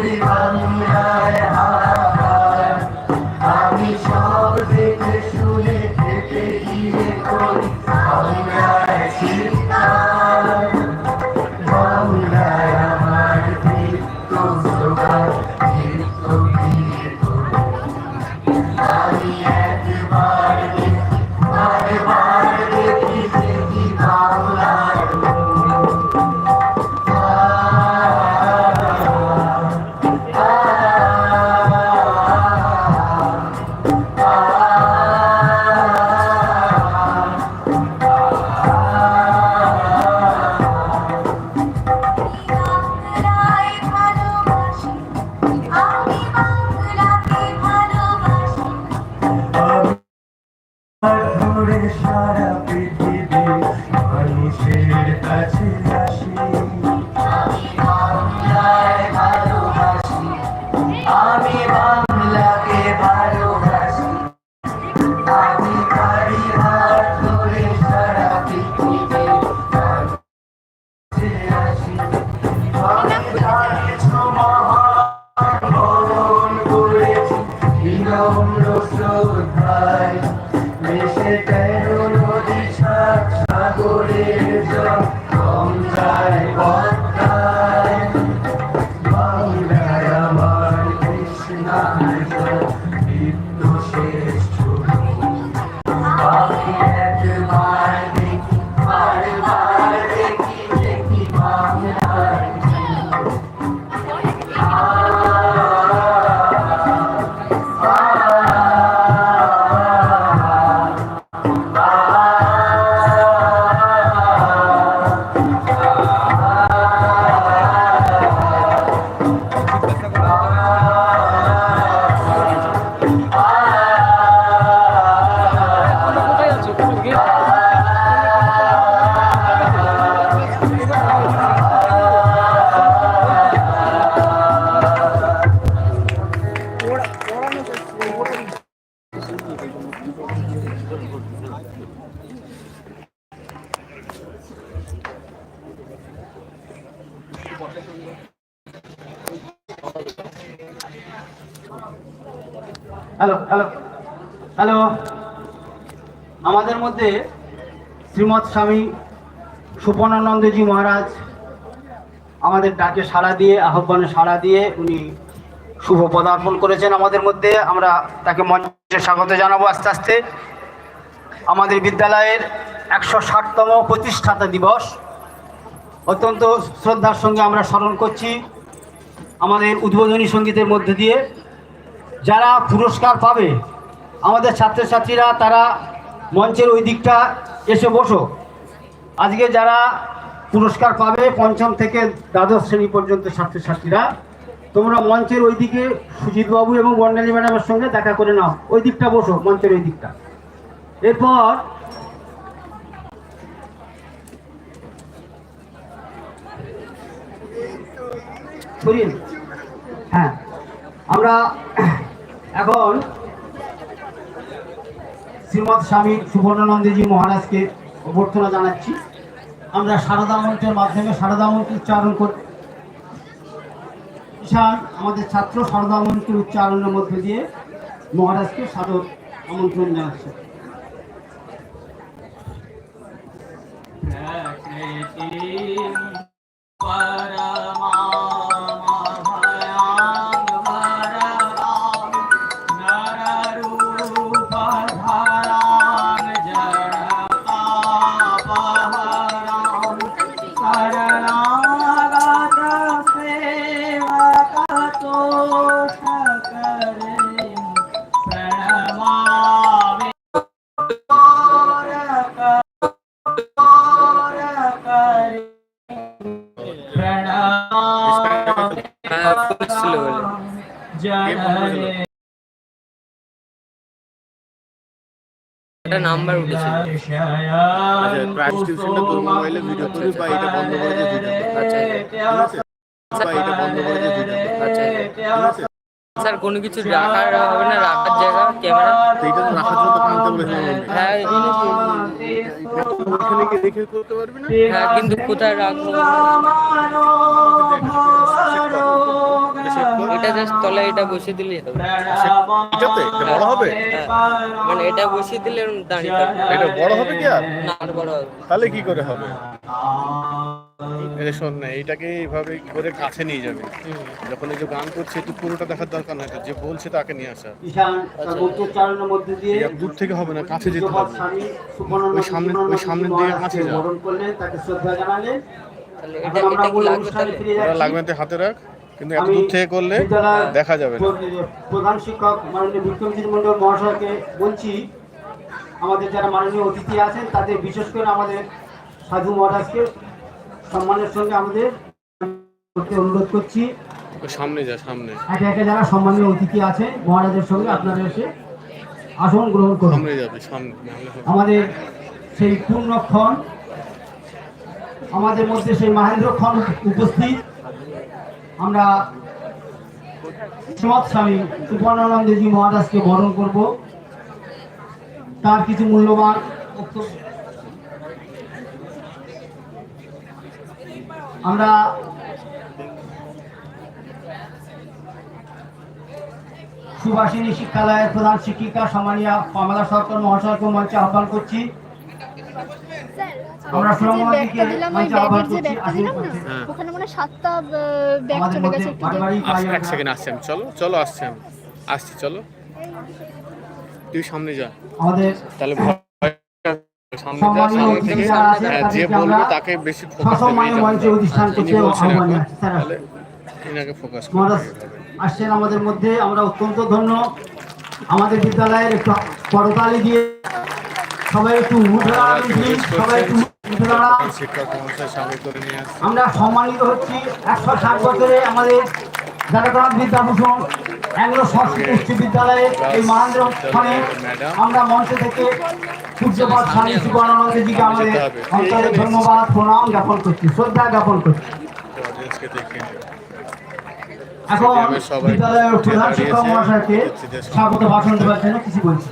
holy power. Hello hello hello আমাদের মধ্যে শ্রীমৎ স্বামী সুপর্ণানন্দজি মহারাজ আমাদের ডাকে সাড়া দিয়ে, আহ্বানে সাড়া দিয়ে উনি শুভ পদার্পণ করেছেন আমাদের মধ্যে। আমরা তাকে মঞ্চে স্বাগত জানাব আস্তে আস্তে। আমাদের বিদ্যালয়ের একশো ষাটতম প্রতিষ্ঠাতা দিবস। অত্যন্ত শ্রদ্ধার সঙ্গে আমরা স্মরণ করছি আমাদের উদ্বোধনী সঙ্গীতের মধ্যে দিয়ে। যারা পুরস্কার পাবে, আমাদের ছাত্রছাত্রীরা, তারা মঞ্চের ওই দিকটা এসে বসো। আজকে যারা পুরস্কার পাবে, পঞ্চম থেকে দ্বাদশ শ্রেণি পর্যন্ত ছাত্রছাত্রীরা, তোমরা মঞ্চের ওই দিকে সুজিতবাবু এবং বর্ণালী ম্যাডামের সঙ্গে দেখা করে নাও। ওই দিকটা বসো, মঞ্চের ওই দিকটা। এরপর নিন। হ্যাঁ আমরা এখন শ্রীমৎ স্বামী সুবর্ণানন্দজি মহারাজকে অভ্যর্থনা জানাচ্ছি আমরা সারদা মন্ত্রের মাধ্যমে সারদা মন্ত্র উচ্চারণ করি ঈশান আমাদের ছাত্র সারদা মন্ত্রের উচ্চারণের মধ্যে দিয়ে মহারাজকে সাদর আমন্ত্রণ জানাচ্ছে একটা নাম্বার উঠেছিল আচ্ছা তোর মোবাইলে ভিডিও করিস বা এটা বন্ধ করে দিয়ে ভিডিও আচ্ছা। বা এটা বন্ধ করে দিয়ে ভিডিও আচ্ছা। স্যার কোনো কিছু রাখার হবে না রাখার জায়গা ক্যামেরা। এটা তো রাখার জন্য তো বলেছিলাম হ্যাঁ ওখানে গিয়ে দেখে করতে পারবি না? হ্যাঁ কিন্তু কোথায় রাখব এটা জাস্ট তলায় এটা বসিয়ে দিলে এটাতে? এটা বড় হবে? হ্যাঁ, মানে এটা বসিয়ে দিলে দাঁড়িয়ে থাকবে। এটা বড় হবে কি আর? না আর বড় হবে তাহলে কি করে হবে? এই শোন না এইটাকে এইভাবে করে কাছে নিয়ে যাবে। যখন এই যে গান করছে একটু পুরোটা দেখার দরকার নাই যে বলছে তাকে নিয়ে আসা দূর থেকে হবে না কাছে যেতে হবে। ওই সামনে- ওই জীবনানন্দ বরণ করলেন তাকে শ্রদ্ধা লাগবে হাতে রাখ কিন্তু এত দূর থেকে করলে দেখা যাবে না। প্রধান শিক্ষক মাননীয় বিক্রমজিৎ মন্ডল মহাশয়কে বলছি আমাদের যারা মাননীয় অতিথি আছেন তাদের বিশেষ করে আমাদের সাধু মহারাজকে সম্মানের সঙ্গে আমাদের করতে অনুরোধ করছি। সামনে যা সামনে। একে একে যারা সম্মানীয় অতিথি আছে মহারাজের সঙ্গে আপনারা এসে আসন গ্রহণ করুন। সামনে যাবে সামনে। আমাদের সেই পূর্ণক্ষণ আমাদের মধ্যে সেই মহেন্দ্রক্ষণ উপস্থিত। আমরা শ্রীমৎ স্বামী সুপর্ণানন্দজি মহারাজকে বরণ করব। তার কিছু মূল্যবান আমরা সুভাষিনী শিক্ষালয়ের প্রধান শিক্ষিকা সম্মানীয় কমলা সরকার মহাশয়কে মঞ্চে আহ্বান করছি। আমরা যে শ্রমমন্ত্রীকে ব্যাগটা দিলাম ওই ব্যাগের যে ব্যাগটা দিলাম না। ওখানে মানে সাতটা ব্যাগ আমাদের চলে মধ্যে গেছে একটু দেখুন। বারবারই আস- পাই এক আমরা। সেকেন্ড আসছি আমি। চলো চলো আসছি আমি। আসছি চলো। তুই সামনে যা। তাহলে সামনে যা সামনে থেকে যারা আছেন যে বলবে তাকে বেশি ফোকাস তাহলে এনাকে ফোকাস আসছেন আমাদের মধ্যে আমরা অত্যন্ত ধন্য। আমাদের বিদ্যালয়ের একটু করতালি দিয়ে সবাই একটু সবাই একটু আমরা সম্মানিত হচ্ছি একশো ষাট বছরে আমাদের জানাতনাথ বিদ্যাভূষণ অ্যাংলো সংস্কৃত বিদ্যালয়ে এই মহেন্দ্র খানে আমরা মঞ্চ থেকে পূজ্যপাত স্বামী সুবর্ণানন্দজিকে আমাদের অন্তরে ধন্যবাদ, প্রণাম জ্ঞাপন করছি, শ্রদ্ধা জ্ঞাপন করছি। এখন বিদ্যালয়ের প্রধান শিক্ষক মহাশয়কে স্বাগত ভাষণ দেওয়ার জন্য কিছু বলছি।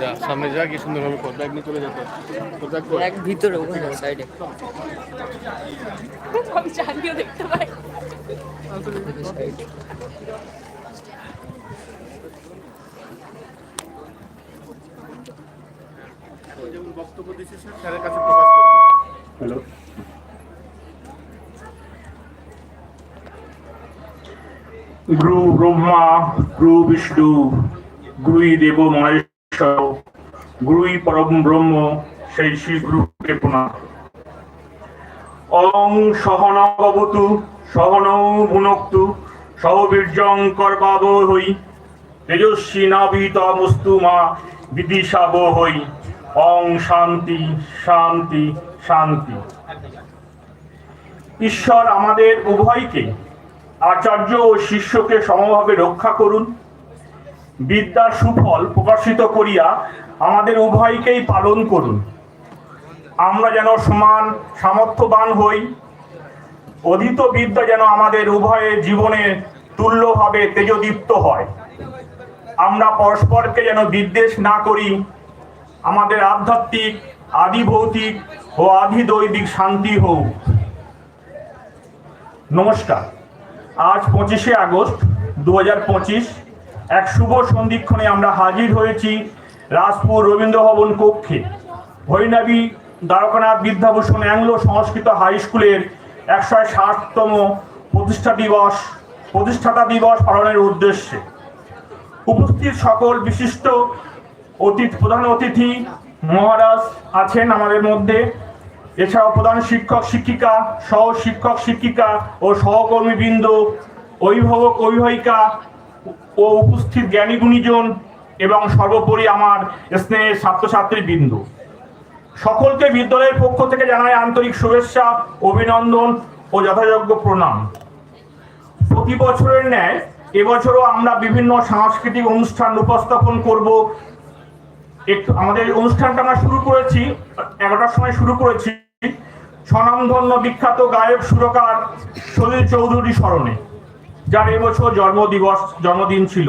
যা সামনে যা কি সুন্দরভাবে কর ব্যাগ নিয়ে চলে যেতে? এক ভিতরে ওখানে সাইডে আমি জানিও দেখতে পাই। বক্তব্য দিচ্ছিস স্যারের কাছে প্রকাশ করবি গুরু ব্রহ্মা গুরু বিষ্ণু গুরুই দেব মহেশ্বর গুরুই পরম ব্রহ্ম সেই শ্রী গুরুকে প্রণাম অং সহনবতু সহন ভুনক্তু সহবীর্যং করবাব হই, তেজস্বী নাবিতমস্তু মা বিদিশাব হই। অং শান্তি শান্তি শান্তি। ঈশ্বর আমাদের উভয়কে, আচার্য ও শিষ্যকে সমভাবে রক্ষা করুন। বিদ্যার সুফল প্রকাশিত করিয়া আমাদের উভয়কেই পালন করুন। আমরা যেন সমান সামর্থ্যবান হই। অধীত বিদ্যা যেন আমাদের উভয়ের জীবনে তুল্যভাবে তেজদীপ্ত হয়। আমরা পরস্পরকে যেন বিদ্বেষ না করি। আমাদের আধ্যাত্মিক আদি ভৌতিক ও আদি দৈবিক শান্তি হোক। নমস্কার। আজ পঁচিশে আগস্ট দু হাজার পঁচিশ। এক শুভ সন্ধিক্ষণে আমরা হাজির হয়েছি রাজপুর রবীন্দ্র ভবন কক্ষে। ভৈরবী দ্বারকানাথ বিদ্যাভূষণ অ্যাংলো সংস্কৃত হাই স্কুলের একশো ষাটতম প্রতিষ্ঠা দিবস, প্রতিষ্ঠাতা দিবস পালনের উদ্দেশ্যে। উপস্থিত সকল বিশিষ্ট অতিথি, প্রধান অতিথি, মহারাজ আছেন আমাদের মধ্যে। এছাড়াও প্রধান শিক্ষক, শিক্ষিকা সহ শিক্ষক শিক্ষিকা ও সহকর্মীবৃন্দ, অভিভাবক, অভিভাবিকা ও উপস্থিত জ্ঞানী গুণীজন এবং সর্বোপরি আমার স্নেহের ছাত্রছাত্রী বৃন্দ। সকলকে বিদ্যালয়ের পক্ষ থেকে জানাই আন্তরিক শুভেচ্ছা, অভিনন্দন ও যথাযোগ্য প্রণাম। প্রতি বছরের ন্যায় এবছরও আমরা বিভিন্ন সাংস্কৃতিক অনুষ্ঠান উপস্থাপন করব। একটু আমাদের অনুষ্ঠানটা আমরা শুরু করেছি, এগারোটার সময় শুরু করেছি। স্বনামধন্য বিখ্যাত গায়ক সুরকার সলিল চৌধুরী স্মরণে। যার এবছর জন্মদিবস, জন্মদিন ছিল,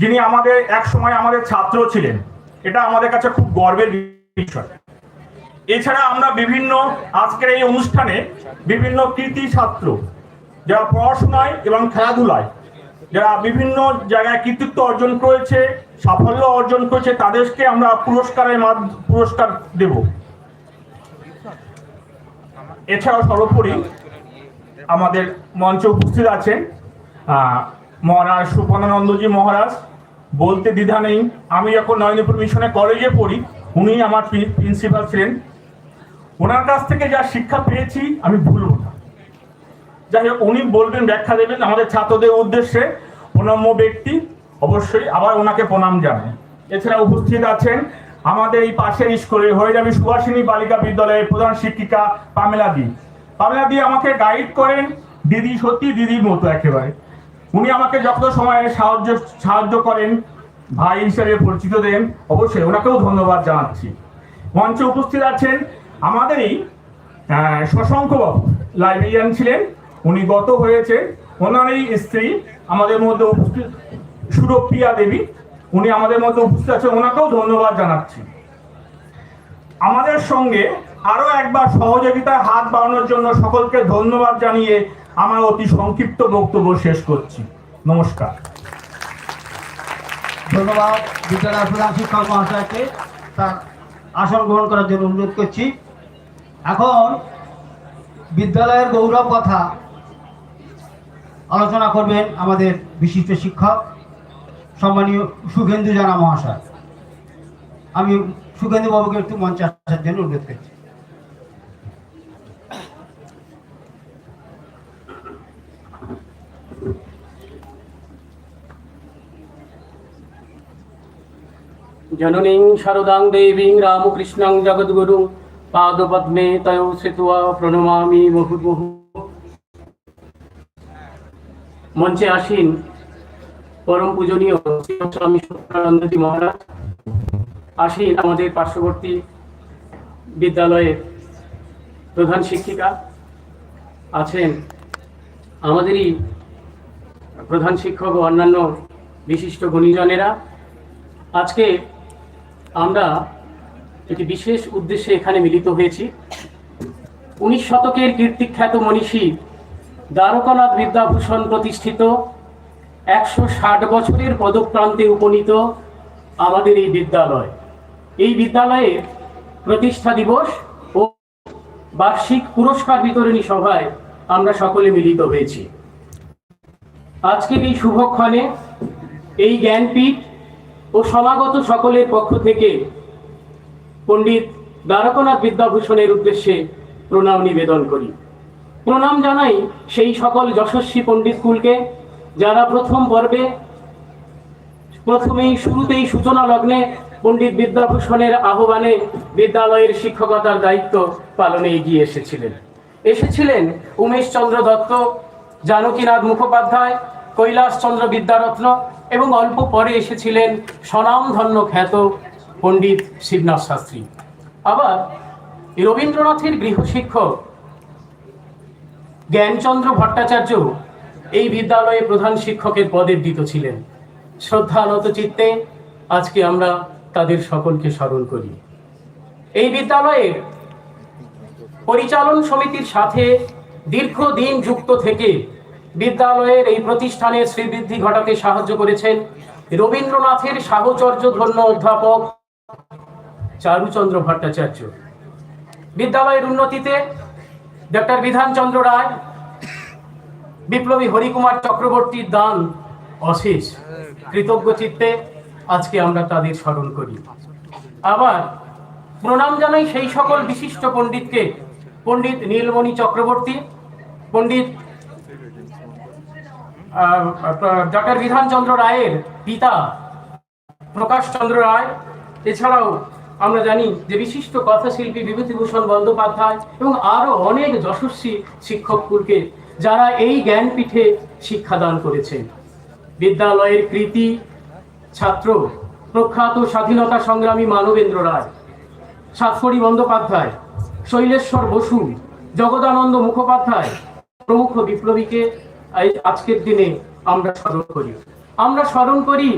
যিনি আমাদের এক সময় আমাদের ছাত্র ছিলেন। এটা আমাদের কাছে খুব গর্বের বিষয়। এছাড়া আমরা বিভিন্ন আজকের এই অনুষ্ঠানে বিভিন্ন কৃতি ছাত্র, যারা পড়াশোনায় এবং খেলাধুলায়, যারা বিভিন্ন জায়গায় কৃতিত্ব অর্জন করেছে, সাফল্য অর্জন করেছে, তাদেরকে আমরা পুরস্কারের পুরস্কার দেব। এছাড়াও সর্বোপরি আমাদের মঞ্চে উপস্থিত আছেন মহারাজ সুপর্ণানন্দজি মহারাজ, বলতে দ্বিধা নেই। আমি যখন নয়নপুর মিশনে কলেজে পড়ি, উনি আমার প্রিন্সিপাল ছিলেন। ওনার কাছ থেকে যা শিক্ষা পেয়েছি, আমি ভুলব না। যাই হোক, উনি বলবেন, ব্যাখ্যা দেবেন আমাদের ছাত্রদের উদ্দেশ্যে। প্রণম্য ব্যক্তি, অবশ্যই আবার ওনাকে প্রণাম জানাই। এছাড়া উপস্থিত আছেন আমাদের এই পাশের স্কুলে হরিরাবি সুভাষিনী বালিকা বিদ্যালয়ের প্রধান শিক্ষিকা পামেলা দি। পামেলা দি আমাকে গাইড করেন, দিদি সত্যি দিদির মতো একেবারে। উনি আমাকে যত সময়ে সাহায্য সাহায্য করেন ভাই হিসেবে পরিচিত দেন অবশ্যই ওনাকেও ধন্যবাদ জানাচ্ছি। মঞ্চে উপস্থিত আছেন আমাদেরই আহ, শশাঙ্ক বাবু লাইব্রেরিয়ান ছিলেন উনি গত হয়েছে। ওনারই স্ত্রী আমাদের মধ্যে উপস্থিত সুরপ্রিয়া দেবী উনি আমাদের মধ্যে উপস্থিত আছেন ওনাকেও ধন্যবাদ জানাচ্ছি। আমাদের সঙ্গে আরও একবার সহযোগিতায় হাত বাড়ানোর জন্য সকলকে ধন্যবাদ জানিয়ে আমার অতি সংক্ষিপ্ত বক্তব্য শেষ করছি। নমস্কার। ধন্যবাদ বিদ্যালয়ের প্রধান শিক্ষক মহাশয়কে তার আসন গ্রহণ করার জন্য অনুরোধ করছি। এখন বিদ্যালয়ের গৌরব কথা আলোচনা করবেন আমাদের বিশিষ্ট শিক্ষক, সম্মানীয় সুখেন্দু জানা মহাশয়। আমি সুখেন্দু বাবুকে একটু মঞ্চে আসার জন্য অনুরোধ করছি। জননীং শারদাং দেবীং রামকৃষ্ণং জগদ্গুরুং। পাদপদ্মে তয় শ্রিত্বা প্রণমামি মুহুর্মুহু। মঞ্চে আসীন পরম পূজনীয় স্বামী সত্যানন্দজি মহারাজ। আসীন আমাদের পার্শ্ববর্তী বিদ্যালয়ের প্রধান শিক্ষিকা আছেন। আমাদেরই প্রধান শিক্ষক ও অন্যান্য বিশিষ্ট গুণীজনেরা। আজকে আমরা একটি বিশেষ উদ্দেশ্যে এখানে মিলিত হয়েছি। উনিশ শতকের কীর্তিখ্যাত মনীষী দ্বারকানাথ বিদ্যাভূষণ প্রতিষ্ঠিত, একশো ষাট বছরের পদপ্রান্তে উপনীত আমাদের এই বিদ্যালয়। এই বিদ্যালয়ে প্রতিষ্ঠা দিবস ও বার্ষিক পুরস্কার বিতরণী সভায় আমরা সকলে মিলিত হয়েছি। আজকের এই শুভক্ষণে এই জ্ঞানপীঠ ও সমাগত সকলের পক্ষ থেকে পণ্ডিত দ্বারকানাথ বিদ্যাভূষণের উদ্দেশ্যে প্রণাম নিবেদন করি। প্রণাম জানাই সেই সকল যশস্বী পণ্ডিত কুলকে, যারা প্রথম পর্বে, প্রথমেই শুরুতেই সূচনা লগ্নে পণ্ডিত বিদ্যাভূষণের আহ্বানে বিদ্যালয়ের শিক্ষকতার দায়িত্ব পালনে এগিয়ে এসেছিলেন। এসেছিলেন উমেশ চন্দ্র দত্ত, জানকীনাথ মুখোপাধ্যায় কৈলাস চন্দ্র বিদ্যারত্ন এবং অল্প পরে এসেছিলেন স্বনামধন্য খ্যাত পণ্ডিত শিবনাথ শাস্ত্রী। আবার রবীন্দ্রনাথের গৃহশিক্ষক জ্ঞানচন্দ্র ভট্টাচার্য এই বিদ্যালয়ে প্রধান শিক্ষকের পদে দিত ছিলেন। শ্রদ্ধানত চিত্তে আজকে আমরা তাদের সকলকে স্মরণ করি। এই বিদ্যালয়ের পরিচালন সমিতির সাথে দীর্ঘদিন যুক্ত থেকে বিদ্যালয়ের এই প্রতিষ্ঠানের শ্রীবৃদ্ধি ঘটাতে সাহায্য করেছেন রবীন্দ্রনাথের সাহচর্য ধন্য অধ্যাপক চারুচন্দ্র ভট্টাচার্য। বিদ্যালয়ের উন্নতিতে ডক্টর বিধানচন্দ্র রায়, বিপ্লবী হরিকুমার চক্রবর্তীর দান অশেষ। কৃতজ্ঞ চিত্তে আজকে আমরা তাদের স্মরণ করি। আবার প্রণাম জানাই সেই সকল বিশিষ্ট পণ্ডিতকে, পণ্ডিত নীলমণি চক্রবর্তী, পণ্ডিত ডক্টর বিধানচন্দ্র রায়ের পিতা প্রকাশ চন্দ্র রায়। এছাড়াও আমরা জানি যে বিশিষ্ট কথাশিল্পী বিভূতিভূষণ বন্দ্যোপাধ্যায় এবং আরও অনেক যশস্বী শিক্ষককুলকে যারা এই জ্ঞানপীঠে শিক্ষাদান করেছেন। বিদ্যালয়ের কৃতি ছাত্র প্রখ্যাত স্বাধীনতা সংগ্রামী মানবেন্দ্র রায়, সাতফড়ি বন্দ্যোপাধ্যায়, শৈলেশ্বর বসু, জগদানন্দ মুখোপাধ্যায় প্রমুখ বিপ্লবীকে এই আজকের দিনে আমরা স্মরণ করি। আমরা স্মরণ করি